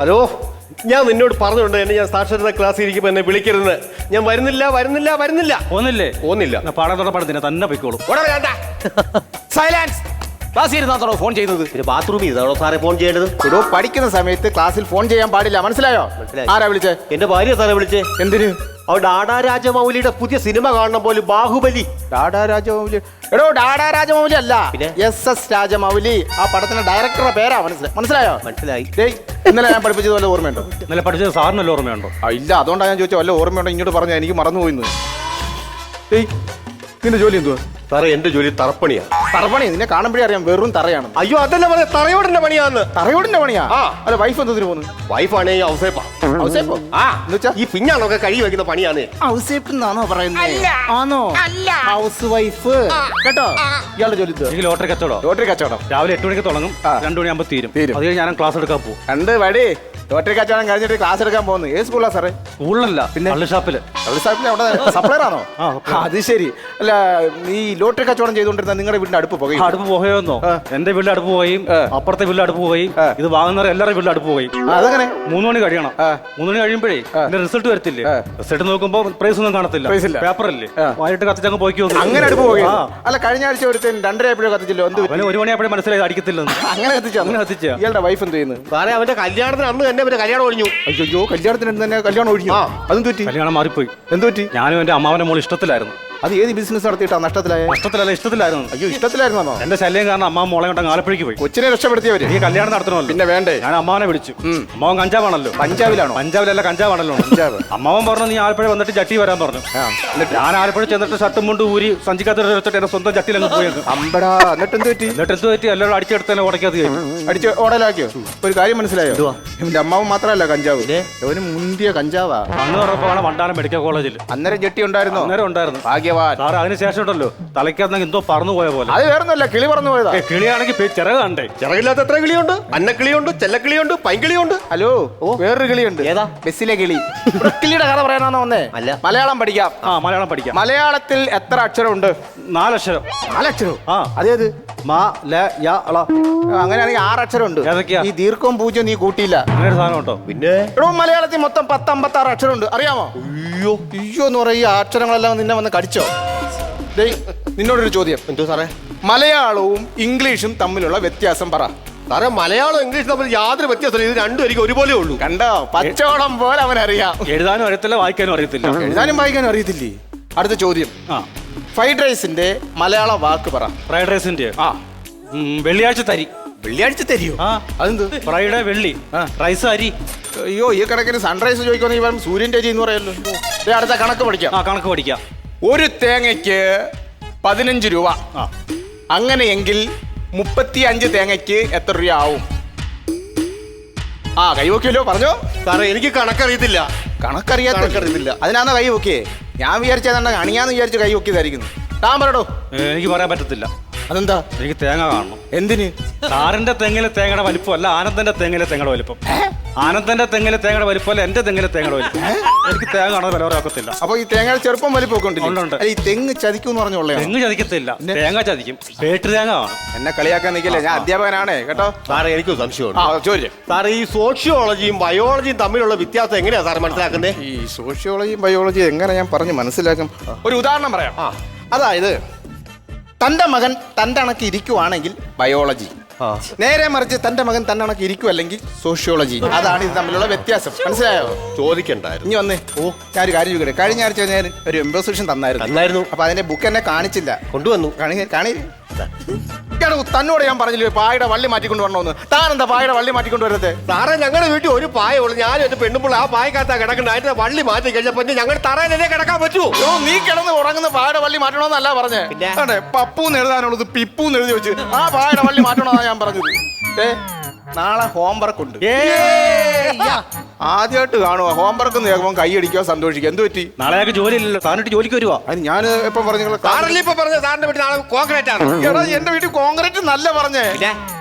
Hello ഞാൻ നിന്നോട് പറഞ്ഞിട്ടുണ്ട് എന്നെ ഞാൻ സാക്ഷരത ക്ലാസ്സിൽ ഇരിക്കുമ്പോൾ എന്നെ വിളിക്കരുത് ഞാൻ വരുന്നില്ല വരുന്നില്ല വരുന്നില്ല. ഒന്നില്ലേ ഒന്നില്ല എന്നാ പാടത്തിന് തന്നെ പൊയ്ക്കോളും. സൈലൻസ് ക്ലാസ് ഇരുന്നാണോ ഫോൺ ചെയ്തത്? ബാത്റൂമിൽ ഇതാണോ സാറേ ഫോൺ ചെയ്യേണ്ടത്? എടോ പഠിക്കുന്ന സമയത്ത് ക്ലാസ്സിൽ ഫോൺ ചെയ്യാൻ പാടില്ല. മനസ്സിലായോ? മനസ്സിലായി. ആരാ വിളിച്ചേ? എന്റെ ഭാര്യ സാറേ വിളിച്ചേ. എന്തിന്? ഡാഡാ രാജമൗലിയുടെ പുതിയ സിനിമ കാണണം പോലും ബാഹുബലി. ഡാഡാ രാജമൗലി. എടോ ഡാഡാ രാജമൗലി അല്ല. പിന്നെ? S S Rajamouli. ആ പടത്തിന്റെ ഡയറക്ടറുടെ പേരാ മനസ്സിലായി മനസ്സിലായോ? മനസ്സിലായി. ഡേയ് ഇന്നലെ ഞാൻ പഠിപ്പിച്ചത് വല്ല ഓർമ്മയുണ്ടോ? ഇന്നലെ പഠിച്ചത് സാറിനല്ല ഓർമ്മയുണ്ടോ? ആ ഇല്ല അതുകൊണ്ടാണ് ഞാൻ ചോദിച്ചത് വല്ല ഓർമ്മയുണ്ടോ? ഇങ്ങോട്ട് പറഞ്ഞാൽ എനിക്ക് മറന്നുപോയിന്ന്. ഏയ് നിന്റെ ജോലി എന്തുവാ? സാറേ എന്റെ ജോലി തറപ്പണിയാ. തറപ്പണി? നിന്നെ കാണുമ്പോഴേ അറിയാം വെറും തറയാണ്. അയ്യോ അതല്ല പറയാ തറയോടിന്റെ പണിയാന്ന്. തറയോടിന്റെ പണിയാ? ആ. അല്ല വൈഫ് എന്തതിന് പോകുന്നു വൈഫാണ് ഈ ഔസേപ്പ ഔസേപ്പോ? ആ എന്നുവെച്ചാ ഈ പിഞ്ഞാണൊക്കെ കഴുകി വെക്കുന്ന പണിയാണ്. ഔസേപ്പ് എന്നാണോ പറയുന്നത് ആണോ? ഹൗസ് വൈഫ് കേട്ടോ? ഇയാളുടെ ജോലി? എനിക്ക് ലോട്ടറി കച്ചവടം. ലോട്ടറി കച്ചവടം. രാവിലെ എട്ട് മണിക്ക് തുടങ്ങും. രണ്ടു മണിയാകുമ്പോൾ തീരും. തീരും. അത് കഴിഞ്ഞ് ഞാൻ ക്ലാസ് എടുക്കാൻ പോകും. രണ്ട് വടി. ലോട്ടറി കച്ചവടം കഴിഞ്ഞിട്ട് ക്ലാസ് എടുക്കാൻ പോകുന്നു. ഏത് സ്കൂളാ സാറേ? സ്കൂളിലല്ല പിന്നെ? പള്ളി ഷാപ്പിൽ. അവിടെ സാഹിബിന് അവിടെ സപ്ലയർ ആണോ? ആ, അത് ശരി. അല്ല ഈ ലോട്ടറി കച്ചവടം ചെയ്തുകൊണ്ടിരുന്ന നിങ്ങളുടെ വീടിന്റെ അടുപ്പ് പുകയും. അടുപ്പ് പോയോന്നോ ആ. എന്റെ വീട്ടിൽ അടുപ്പ് പോയി അപ്പുറത്തെ വീട്ടിൽ അടുപ്പ് പോയി ഇത് വാങ്ങുന്നവർ എല്ലാവരുടെ വീട്ടിൽ അടുപ്പ് പോയി അതങ്ങനെ? മൂന്ന് മണി കഴിയണം. മൂന്ന് മണി കഴിയുമ്പോഴേ റിസൾട്ട് വരത്തില്ലേ. റിസൾട്ട് നോക്കുമ്പോ പ്രൈസ് ഒന്നും കാണത്തില്ല. പേപ്പറല്ലേ. വായിട്ട് കത്തിച്ചങ്ങ് പോയി അങ്ങനെ അടുപ്പ് അല്ല കഴിഞ്ഞ ആഴ്ച ഒരുത്തൻ രണ്ടര ആയപ്പോഴും കത്തിച്ചല്ലോ? എന്ത് ഒരു മണിയായപ്പോഴും മനസ്സിലായി അടിക്കത്തില്ല അങ്ങനെ കത്തിച്ചോ? അങ്ങനെ കത്തിച്ചാ. ഇയാളുടെ വൈഫ് എന്ത് ചെയ്യുന്നു? സാറേ അവന്റെ കല്യാണത്തിന് അന്ന് തന്നെ അവന്റെ കല്യാണം ഒഴിഞ്ഞു. അയ്യോ കല്യാണത്തിന് തന്നെ കല്യാണം ഒഴിഞ്ഞു. അതും തെറ്റി കല്യാണം മാറിപ്പോയി. എന്ത് പറ്റി? ഞാനും എന്റെ അമ്മാവന്റെ മോൾ ഇഷ്ടത്തിലായിരുന്നു. അത് ഏത് ബിസിനസ് നടത്തിയിട്ടാ? നഷ്ടത്തിലായ? നഷ്ടത്തിലല്ല ഇഷ്ടത്തിലായിരുന്നു. അയ്യോ ഇഷ്ടത്തിലായിരുന്നോ എന്റെ ശല്യം കാരണം അമ്മ മോളെ കൊണ്ട് ആലപ്പുഴയ്ക്ക് പോയി. കൊച്ചിനെ രക്ഷപ്പെടുത്തിയവര്? ഈ കല്യാണം നടത്തണമല്ലോ. പിന്നെ വേണ്ടേ? ഞാൻ അമ്മാവനെ വിളിച്ചു. അമ്മാവൻ കഞ്ചാവാണല്ലോ. പഞ്ചാബിലാണോ പഞ്ചാബിലല്ല കഞ്ചാവാണല്ലോ. പഞ്ചാബ്. അമ്മാവൻ പറഞ്ഞു നീ ആലപ്പുഴ വന്നിട്ട് ജട്ടി വരാൻ പറഞ്ഞു. ഞാൻ ആലപ്പുഴ ചെന്നിട്ട് ഷർട്ടും കൊണ്ട് ഊരി സഞ്ചിക്കാത്ത വെച്ചിട്ട് എന്റെ സ്വന്തം ചട്ടിയിൽ അങ്ങ് പോയത് അമ്പടാ എന്നിട്ട് എന്ത് പറ്റി? എന്നിട്ട് എന്ത് പറ്റി? എല്ലാവരും അടിച്ചെടുത്ത് തന്നെ ഉടക്കാത് അടിച്ച് ഓടലാക്കിയോ? ഒരു കാര്യം മനസ്സിലായോ? എന്റെ അമ്മാവൻ മാത്രമല്ല കഞ്ചാവ്. മുന്തിയ കഞ്ചാവാ. അന്ന് പറഞ്ഞപ്പോഴാണ് വണ്ടാനം മെഡിക്കൽ കോളേജിൽ അന്നേരം ജട്ടി ഉണ്ടായിരുന്നു? അന്നേരം ഉണ്ടായിരുന്നു. ഭാഗ്യവാൻ സാറ് അതിനുശേഷം ഉണ്ടല്ലോ. തലയ്ക്കകത്ത് എന്തോ പറന്നു പോയ പോലെ. അത് വേറൊന്നല്ല കിളി പറഞ്ഞു പോയതാ. ഏ, കിളിയാണെങ്കിൽ പേ- ചിറക് കണ്ടേ. ചിറകില്ലാത്ത എത്ര കിളിയുണ്ട്? അന്നക്കിളിയുണ്ട് ചെല്ലക്കിളിയുണ്ട് പൈങ്കിളിയുണ്ട്. ഹലോ വേറൊരു കിളിയുണ്ട്. ഏതാ? ബസ്സിലെ കിളി. കിളിയുടെ കഥ പറയാനാണോ വന്നേ? അല്ല. മലയാളം പഠിക്കാം. ആ മലയാളം പഠിക്കാം. മലയാളത്തിൽ എത്ര അക്ഷരമുണ്ട്? നാലക്ഷരം. നാലക്ഷരം? ആ. അതേത്? മാ ല യ ള. അങ്ങനെയാണെങ്കിൽ ആറ് അക്ഷരമുണ്ട് ഏതൊക്കെയാ? ഈ ദീർഘവും പൂജ്യം നീ കൂട്ടിയില്ല. അങ്ങനെ ഒരു സാധനം ഉണ്ടോ? പിന്നെ? എടോ മലയാളത്തിൽ മൊത്തം പത്ത് അമ്പത്തി ആറ് അക്ഷരമുണ്ട്. അറിയാമോ? അയ്യോ. അയ്യോ എന്ന് പറയും ഈ അക്ഷരങ്ങളെല്ലാം നിന്നെ വന്ന് കടിച്ചോ? ഡേയ് നിന്നോടൊരു ചോദ്യം. എന്തോ സാറേ? മലയാളവും ഇംഗ്ലീഷും തമ്മിലുള്ള വ്യത്യാസം പറ. സാറേ മലയാളം ഇംഗ്ലീഷ് തമ്മിൽ യാതൊരു വ്യത്യാസമില്ല. ഇത് രണ്ടും എനിക്ക് ഒരുപോലെ ഉള്ളൂ. കണ്ടോ? പച്ചവടം പോലെ അവൻ അറിയാം എഴുതാനും അറിയത്തില്ല വായിക്കാനും അറിയത്തില്ല. എഴുതാനും വായിക്കാനും അറിയത്തില്ലേ? അടുത്ത ചോദ്യം. ആ. ഫ്രൈഡ് റൈസിന്റെ മലയാള വാക്ക് പറ. ഫ്രൈഡ് റൈസിന്റെ? ആ. ഉം, വെള്ളിയാഴ്ച തരി. വെള്ളിയാഴ്ച തരിയോ? ആ. അതെന്ത്? ഫ്രൈഡേ വെള്ളി. ആ. റൈസ് അരി. അയ്യോ ഈ കണക്കിന് സൺറൈസ് ചോദിക്കുവാണെങ്കിൽ ഇവൻ സൂര്യന്റെ അരി എന്ന് പറയല്ലോ. ദേ അടുത്ത കണക്ക് പഠിക്കാം. ആ കണക്ക് പഠിക്കാം. ഒരു തേങ്ങയ്ക്ക് പതിനഞ്ച് രൂപ. ആ. അങ്ങനെയെങ്കിൽ മുപ്പത്തി അഞ്ച് തേങ്ങയ്ക്ക് എത്ര രൂപ ആവും ആ കൈ നോക്കിയല്ലോ പറഞ്ഞോ. സാറേ എനിക്ക് കണക്കറിയത്തില്ല. കണക്കറിയാത്ത കണക്കറിയത്തില്ല. അതിനാന്ന് കൈ നോക്കിയേ ഞാൻ വിചാരിച്ചതാണ് അണിയാന്ന് വിചാരിച്ച് കൈ നോക്കിയതായിരിക്കുന്നു താൻ പറയടോ എനിക്ക് പറയാൻ പറ്റത്തില്ല. അതെന്താ? എനിക്ക് തേങ്ങ കാണണം. എന്തിന്? സാറിന്റെ തെങ്ങിലെ തേങ്ങയുടെ വലിപ്പം അല്ല ആനന്ദന്റെ തെങ്ങിലെ തേങ്ങയുടെ വലിപ്പം. ആനന്ദന്റെ തെങ്ങിലെ തേങ്ങയുടെ വലിപ്പം അല്ല എന്റെ തെങ്ങിലെ തേങ്ങയുടെ വലിപ്പം. എനിക്ക് തേങ്ങ കാണാൻ വില ഒക്കത്തില്ല അപ്പൊ ഈ തേങ്ങ ചെറുപ്പം വലിപ്പമൊക്കെ ഉണ്ട്, ഈ തെങ്ങ് ചതിക്കും പറഞ്ഞുള്ളേ തെങ്ങ് ചതിക്കത്തില്ല. തേങ്ങ ചതിക്കും. പേട്ട് തേങ്ങ എന്നെ കളിയാക്കാൻ നിൽക്കില്ല? ഞാൻ അധ്യാപകനാണ് കേട്ടോ? സാറേ എനിക്ക് സംശയമുണ്ട്. ആ സാറേ ഈ സോഷ്യോളജിയും ബയോളജിയും തമ്മിലുള്ള വ്യത്യാസം എങ്ങനെയാ സാർ മനസ്സിലാക്കുന്നത് ഈ സോഷ്യോളജിയും ബയോളജിയും എങ്ങനെ ഞാൻ പറഞ്ഞ് മനസ്സിലാക്കും? ഒരു ഉദാഹരണം പറയാം. അതായത് തന്റെ മകൻ തന്റെ കണക്ക് ഇരിക്കുവാണെങ്കിൽ ബയോളജി. നേരെ മറിച്ച് തന്റെ മകൻ തന്റെ ഇരിക്കും അല്ലെങ്കിൽ സോഷ്യോളജി അതാണ് ഇത് തമ്മിലുള്ള വ്യത്യാസം. മനസ്സിലായോ? ചോദിക്കണ്ടായിരുന്നു. ഇനി വന്നേ. ഓ ഞാൻ ഒരു കാര്യം ചോദിക്കട്ടെ. കഴിഞ്ഞ ആഴ്ച ഞാൻ ഒരു എംബോസിഷൻ തന്നായിരുന്നു. തന്നായിരുന്നു. അപ്പൊ അതിന്റെ ബുക്ക് എന്നെ കാണിച്ചില്ല. കൊണ്ടുവന്നു. കാണി കാണി. എടോ, തന്നോട് ഞാൻ പറഞ്ഞില്ലേ പായുടെ വള്ളി മാറ്റിക്കൊണ്ട് വരണമെന്ന്. താൻ എന്താ പായുടെ വള്ളി മാറ്റിക്കൊണ്ട് വരത്തെ? സാറേ ഞങ്ങളുടെ വീട്ടിൽ ഒരു പായ ഉള്ളു. ഞാനും എന്റെ പെണ്ണുമ്പോൾ ആ പായക്കകത്താ കിടക്കണ്ട അതിന്റെ വള്ളി മാറ്റി കഴിഞ്ഞപ്പോ ഞങ്ങളുടെ തറയിലല്ലേ കിടക്കാൻ പറ്റൂ? ഓ നീ കിടന്ന് ഉറങ്ങുന്ന പായുടെ വള്ളി മാറ്റണമെന്നല്ല പറഞ്ഞേ. പപ്പൂന്ന് എഴുതാനുള്ളത് പിപ്പൂന്ന് എഴുതി വെച്ച് ആ പായുടെ വള്ളി മാറ്റണമെന്നാണ് ഞാൻ പറഞ്ഞത്. ഏ? നാളെ ഹോംവർക്ക് ഉണ്ട്. ആദ്യമായിട്ട് കാണുക ഹോംവർക്ക് എന്ന് കൈ അടിക്കുക സന്തോഷിക്കുക എന്ത് പറ്റി? നാളെ ഞങ്ങൾക്ക് ജോലി ഇല്ലല്ലോ സാറിനിട്ട് ജോലിക്ക് വരുവാ. അതിന് ഞാൻ എപ്പം പറഞ്ഞു സാറല്ലേ ഇപ്പൊ പറഞ്ഞ സാറിന്റെ വീട്ടിൽ നാളെ കോൺക്രീറ്റ് ആണ്. എടാ എന്റെ വീട്ടിൽ കോൺക്രീറ്റ് നല്ല പറഞ്ഞേ?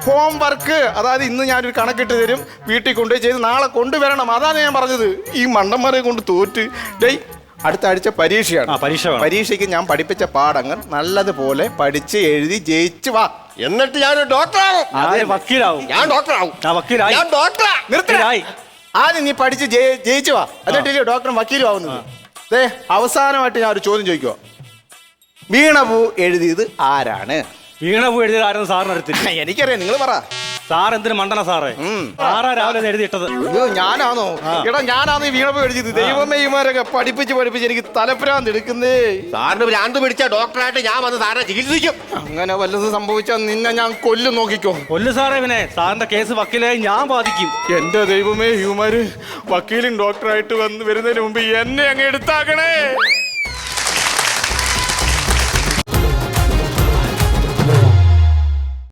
ഹോംവർക്ക് അതായത് ഇന്ന് ഞാനൊരു കണക്കിട്ട് തരും. വീട്ടിൽ കൊണ്ടുപോയി ചെയ്ത് നാളെ കൊണ്ടുവരണം. അതാണ് ഞാൻ പറഞ്ഞത്. ഈ മണ്ടന്മാരെ കൊണ്ട് തോറ്റ്. ഡേയ് അടുത്ത ആഴ്ച പരീക്ഷയാണ്. ആ പരീക്ഷ വേണം. പരീക്ഷയ്ക്ക് ഞാൻ പഠിപ്പിച്ച പാഠങ്ങൾ നല്ലതുപോലെ പഠിച്ച് എഴുതി ജയിച്ചു വാ. എന്നിട്ട് ഞാൻ ഡോക്ടറാവും. ഞാൻ വക്കീലാവും. ഞാൻ ഡോക്ടറാവും. ആ, വക്കീലായി. ഞാൻ ഡോക്ടറാ. ആദ്യം നീ പഠിച്ച് ജയി- ജയിച്ചു വാ. എന്നിട്ടില്ലേ ഡോക്ടറും വക്കീലും ആവുന്നത് ദേ അവസാനമായിട്ട് ഞാൻ ഒരു ചോദ്യം ചോദിക്കുവാ. വീണപൂ എഴുതിയത് ആരാണ്? വീണ പോയി എഴുതിയത് ആരും സാറിന് എനിക്കറിയാം നിങ്ങൾ പറ. സാർ എന്തിനു മണ്ടന സാറേ. സാറാ രാവിലെ എഴുതിയിട്ടത്. അയ്യോ ഞാനാണോ? എടാ ഞാനാണ് ഈ വീണപ്പ് എഴുതിയത് ദൈവമേ ഇമാരൊക്കെ പഠിപ്പിച്ച് പഠിപ്പിച്ച് എനിക്ക് തലപ്രാന്ത് എടുക്കുന്നേ. സാറിന് ഭ്രാന്ത് പിടിച്ച ഡോക്ടറായിട്ട് ഞാൻ വന്ന് സാറിനെ ചികിത്സിക്കും. അങ്ങനെ വല്ലതും സംഭവിച്ചാൽ നിന്നെ ഞാൻ കൊല്ലു നോക്കിക്കോ. കൊല്ലു സാറേ പിന്നെ സാറിന്റെ കേസ് വക്കീലായി ഞാൻ ബാധിക്കും. എന്റെ ദൈവമേ ഹ്യൂമാര് വക്കീലും ഡോക്ടറായിട്ട് വന്ന് വരുന്നതിന് മുമ്പ് എന്നെ അങ്ങ് എടുത്താക്കണേ.